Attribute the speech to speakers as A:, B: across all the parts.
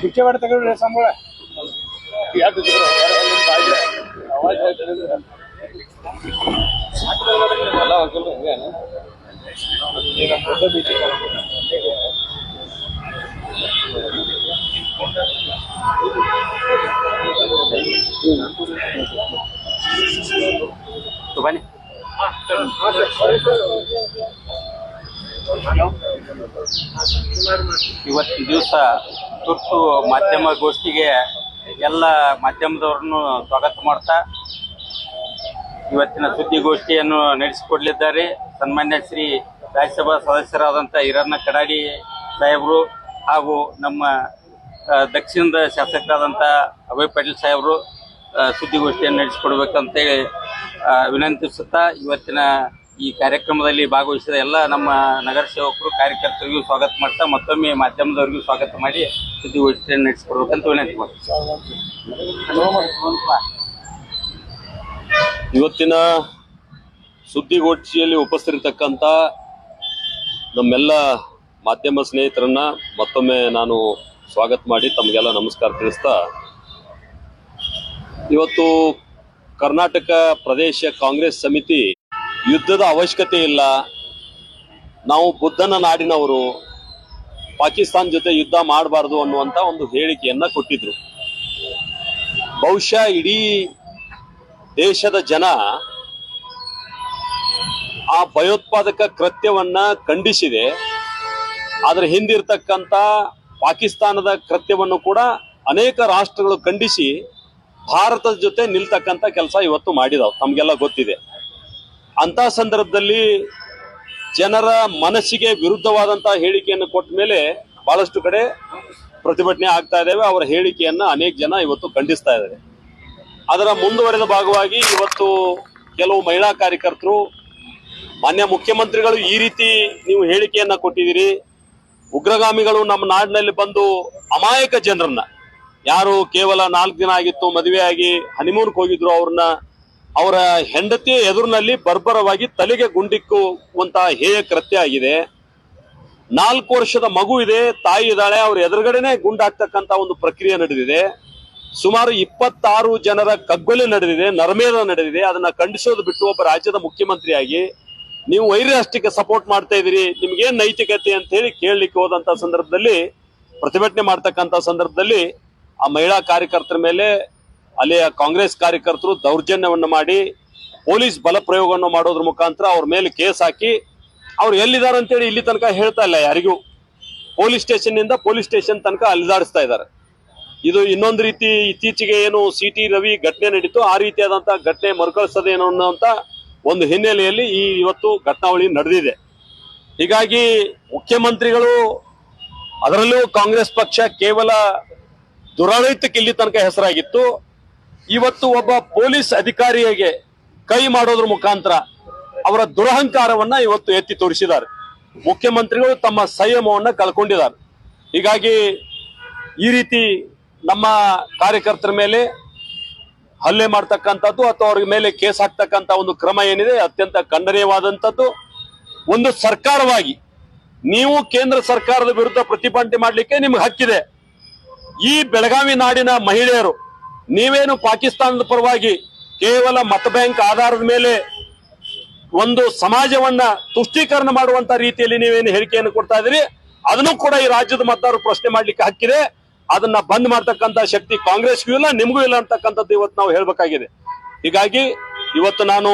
A: ಕುರ್ಚಿ ಬೇಡ ತಗೊಳ್ರಿ ಸಂಬಳ
B: ಬನ್ನಿ ಇವತ್ತಿನ ದಿವಸ ತುರ್ತು ಮಾಧ್ಯಮ ಗೋಷ್ಠಿಗೆ ಎಲ್ಲ ಮಾಧ್ಯಮದವರನ್ನು ಸ್ವಾಗತ ಮಾಡ್ತಾ ಇವತ್ತಿನ ಸುದ್ದಿಗೋಷ್ಠಿಯನ್ನು ನಡೆಸಿಕೊಡಲಿದ್ದಾರೆ. ಸನ್ಮಾನ್ಯ ಶ್ರೀ ರಾಜ್ಯಸಭಾ ಸದಸ್ಯರಾದಂಥ ಹಿರಣ್ಣ ಕಡಾಡಿ ಸಾಹೇಬರು ಹಾಗೂ ನಮ್ಮ ದಕ್ಷಿಣದ ಶಾಸಕರಾದಂಥ ಅಭಯ್ ಪಾಟೀಲ್ ಸಾಹೇಬರು ಸುದ್ದಿಗೋಷ್ಠಿಯನ್ನು ನಡೆಸಿಕೊಡ್ಬೇಕಂತೇಳಿ ವಿನಂತಿಸುತ್ತಾ ಇವತ್ತಿನ ಈ ಕಾರ್ಯಕ್ರಮದಲ್ಲಿ ಭಾಗವಹಿಸಿದ ಎಲ್ಲ ನಮ್ಮ ನಗರ ಸೇವಕರು, ಕಾರ್ಯಕರ್ತರಿಗೂ ಸ್ವಾಗತ ಮಾಡ್ತಾ ಮತ್ತೊಮ್ಮೆ ಮಾಧ್ಯಮದವರಿಗೂ ಸ್ವಾಗತ ಮಾಡಿ ಸುದ್ದಿಗೋಷ್ಠಿಯನ್ನು ನಡೆಸಿಕೊಡ್ಬೇಕಂತ ವಿನಂತಿ ಮಾಡ್ತೀನಿ.
C: ಇವತ್ತಿನ ಸುದ್ದಿಗೋಷ್ಠಿಯಲ್ಲಿ ಉಪಸ್ಥಿತಿರ್ತಕ್ಕಂಥ ನಮ್ಮೆಲ್ಲ ಮಾಧ್ಯಮ ಸ್ನೇಹಿತರನ್ನ ಮತ್ತೊಮ್ಮೆ ನಾನು ಸ್ವಾಗತ ಮಾಡಿ ತಮಗೆಲ್ಲ ನಮಸ್ಕಾರ ತಿಳಿಸ್ತಾ, ಇವತ್ತು ಕರ್ನಾಟಕ ಪ್ರದೇಶ ಕಾಂಗ್ರೆಸ್ ಸಮಿತಿ ಯುದ್ಧದ ಅವಶ್ಯಕತೆ ಇಲ್ಲ. ನಾವು ಬುದ್ಧನ ನಾಡಿನವರು ಪಾಕಿಸ್ತಾನ ಜೊತೆ ಯುದ್ಧ ಮಾಡಬಾರ್ದು ಅನ್ನುವಂಥ ಒಂದು ಹೇಳಿಕೆಯನ್ನ ಕೊಟ್ಟಿದ್ರು. ಬಹುಶಃ ಇಡೀ ದೇಶದ ಜನ ಆ ಭಯೋತ್ಪಾದಕ ಕೃತ್ಯವನ್ನ ಖಂಡಿಸಿದೆ. ಅದರ ಹಿಂದಿರ್ತಕ್ಕಂಥ ಪಾಕಿಸ್ತಾನದ ಕೃತ್ಯವನ್ನು ಕೂಡ ಅನೇಕ ರಾಷ್ಟ್ರಗಳು ಖಂಡಿಸಿ ಭಾರತದ ಜೊತೆ ನಿಲ್ತಕ್ಕಂಥ ಕೆಲಸ ಇವತ್ತು ಮಾಡಿದವು. ತಮಗೆಲ್ಲ ಗೊತ್ತಿದೆ. ಅಂತ ಸಂದರ್ಭದಲ್ಲಿ ಜನರ ಮನಸ್ಸಿಗೆ ವಿರುದ್ಧವಾದಂತಹ ಹೇಳಿಕೆಯನ್ನು ಕೊಟ್ಟ ಮೇಲೆ ಬಹಳಷ್ಟು ಕಡೆ ಪ್ರತಿಭಟನೆ ಆಗ್ತಾ ಇದ್ದಾವೆ ಅವರ ಹೇಳಿಕೆಯನ್ನ ಅನೇಕ ಜನ ಇವತ್ತು ಖಂಡಿಸ್ತಾ ಇದ್ದಾರೆ. ಅದರ ಮುಂದುವರೆದ ಭಾಗವಾಗಿ ಇವತ್ತು ಕೆಲವು ಮಹಿಳಾ ಕಾರ್ಯಕರ್ತರು, ಮಾನ್ಯ ಮುಖ್ಯಮಂತ್ರಿಗಳು ಈ ರೀತಿ ನೀವು ಹೇಳಿಕೆಯನ್ನ ಕೊಟ್ಟಿದ್ದೀರಿ. ಉಗ್ರಗಾಮಿಗಳು ನಮ್ಮ ನಾಡಿನಲ್ಲಿ ಬಂದು ಅಮಾಯಕ ಜನರನ್ನ, ಯಾರು ಕೇವಲ ನಾಲ್ಕು ದಿನ ಆಗಿತ್ತು ಮದುವೆ ಆಗಿ ಹನಿಮೂನ್ಗೆ ಹೋಗಿದ್ರು ಅವ್ರನ್ನ ಅವರ ಹೆಂಡತಿ ಎದುರಿನಲ್ಲಿ ಬರ್ಬರವಾಗಿ ತಲೆಗೆ ಗುಂಡಿಕ್ಕುವಂತಹ ಹೇಯ ಕೃತ್ಯ ಆಗಿದೆ. ನಾಲ್ಕು ವರ್ಷದ ಮಗು ಇದೆ, ತಾಯಿ ಇದ್ದಾಳೆ, ಅವ್ರ ಎದುರುಗಡೆನೆ ಗುಂಡಾಗ್ತಕ್ಕಂತ ಒಂದು ಪ್ರಕ್ರಿಯೆ ನಡೆದಿದೆ. ಸುಮಾರು ಇಪ್ಪತ್ತಾರು ಜನರ ಕಗ್ಗೊಲೆ ನಡೆದಿದೆ, ನರಮೇಧ ನಡೆದಿದೆ. ಅದನ್ನ ಖಂಡಿಸೋದು ಬಿಟ್ಟು ಒಬ್ಬ ರಾಜ್ಯದ ಮುಖ್ಯಮಂತ್ರಿಯಾಗಿ ನೀವು ವೈರಾಷ್ಟ್ರಕ್ಕೆ ಸಪೋರ್ಟ್ ಮಾಡ್ತಾ ಇದ್ದೀರಿ, ನಿಮ್ಗೇನ್ ನೈತಿಕತೆ ಅಂತ ಹೇಳಿ ಕೇಳಲಿಕ್ಕೆ ಹೋದಂತ ಸಂದರ್ಭದಲ್ಲಿ, ಪ್ರತಿಭಟನೆ ಮಾಡ್ತಕ್ಕಂತ ಸಂದರ್ಭದಲ್ಲಿ ಆ ಮಹಿಳಾ ಕಾರ್ಯಕರ್ತರ ಮೇಲೆ ಅಲ್ಲಿಯ ಕಾಂಗ್ರೆಸ್ ಕಾರ್ಯಕರ್ತರು ದೌರ್ಜನ್ಯವನ್ನು ಮಾಡಿ ಪೊಲೀಸ್ ಬಲ ಪ್ರಯೋಗವನ್ನು ಮಾಡೋದ್ರ ಮುಖಾಂತರ ಅವ್ರ ಮೇಲೆ ಕೇಸ್ ಹಾಕಿ ಅವ್ರು ಎಲ್ಲಿದ್ದಾರೆ ಅಂತೇಳಿ ಇಲ್ಲಿ ತನಕ ಹೇಳ್ತಾ ಇಲ್ಲ ಯಾರಿಗೂ. ಪೊಲೀಸ್ ಸ್ಟೇಷನ್ನಿಂದ ಪೊಲೀಸ್ ಸ್ಟೇಷನ್ ತನಕ ಅಲಿದಾಡಿಸ್ತಾ ಇದ್ದಾರೆ. ಇದು ಇನ್ನೊಂದು ರೀತಿ ಇತ್ತೀಚೆಗೆ ಏನು ಸಿ ಟಿ ರವಿ ಘಟನೆ ನಡೀತು. ಆ ರೀತಿಯಾದಂತಹ ಘಟನೆ ಮರುಕಳಿಸ್ತದೆ ಏನೋ ಅನ್ನೋಂತ ಒಂದು ಹಿನ್ನೆಲೆಯಲ್ಲಿ ಈ ಇವತ್ತು ಘಟನಾವಳಿ ನಡೆದಿದೆ. ಹೀಗಾಗಿ ಮುಖ್ಯಮಂತ್ರಿಗಳು ಅದರಲ್ಲೂ ಕಾಂಗ್ರೆಸ್ ಪಕ್ಷ ಕೇವಲ ದುರಾಡಳಿತಕ್ಕೆ ಇಲ್ಲಿ ತನಕ ಹೆಸರಾಗಿತ್ತು. ಇವತ್ತು ಒಬ್ಬ ಪೊಲೀಸ್ ಅಧಿಕಾರಿಯಾಗೆ ಕೈ ಮಾಡೋದ್ರ ಮುಖಾಂತರ ಅವರ ದುರಹಂಕಾರವನ್ನ ಇವತ್ತು ಎತ್ತಿ ತೋರಿಸಿದ್ದಾರೆ. ಮುಖ್ಯಮಂತ್ರಿಗಳು ತಮ್ಮ ಸಂಯಮವನ್ನ ಕಳ್ಕೊಂಡಿದ್ದಾರೆ. ಹೀಗಾಗಿ ಈ ರೀತಿ ನಮ್ಮ ಕಾರ್ಯಕರ್ತರ ಮೇಲೆ ಹಲ್ಲೆ ಮಾಡ್ತಕ್ಕಂಥದ್ದು ಅಥವಾ ಅವ್ರ ಮೇಲೆ ಕೇಸ್ ಹಾಕ್ತಕ್ಕಂಥ ಒಂದು ಕ್ರಮ ಏನಿದೆ ಅತ್ಯಂತ ಖಂಡನೀಯವಾದಂಥದ್ದು. ಒಂದು ಸರ್ಕಾರವಾಗಿ ನೀವು ಕೇಂದ್ರ ಸರ್ಕಾರದ ವಿರುದ್ಧ ಪ್ರತಿಭಟನೆ ಮಾಡಲಿಕ್ಕೆ ನಿಮ್ಗೆ ಹಕ್ಕಿದೆ. ಈ ಬೆಳಗಾವಿ ನಾಡಿನ ಮಹಿಳೆಯರು ನೀವೇನು ಪಾಕಿಸ್ತಾನದ ಪರವಾಗಿ ಕೇವಲ ಮತ ಬ್ಯಾಂಕ್ ಆಧಾರದ ಮೇಲೆ ಒಂದು ಸಮಾಜವನ್ನ ತುಷ್ಟೀಕರಣ ಮಾಡುವಂತ ರೀತಿಯಲ್ಲಿ ನೀವೇನು ಹೇಳಿಕೆಯನ್ನು ಕೊಡ್ತಾ ಇದ್ದೀರಿ? ಅದನ್ನು ಕೂಡ ಈ ರಾಜ್ಯದ ಮತದಾರರು ಪ್ರಶ್ನೆ ಮಾಡ್ಲಿಕ್ಕೆ ಹಕ್ಕಿದೆ. ಅದನ್ನ ಬಂದ್ ಮಾಡ್ತಕ್ಕಂತ ಶಕ್ತಿ ಕಾಂಗ್ರೆಸ್ಗೂ ಇಲ್ಲ, ನಿಮಗೂ ಇಲ್ಲ ಅಂತಕ್ಕಂಥದ್ದು ಇವತ್ತು ನಾವು ಹೇಳ್ಬೇಕಾಗಿದೆ. ಹೀಗಾಗಿ ಇವತ್ತು ನಾನು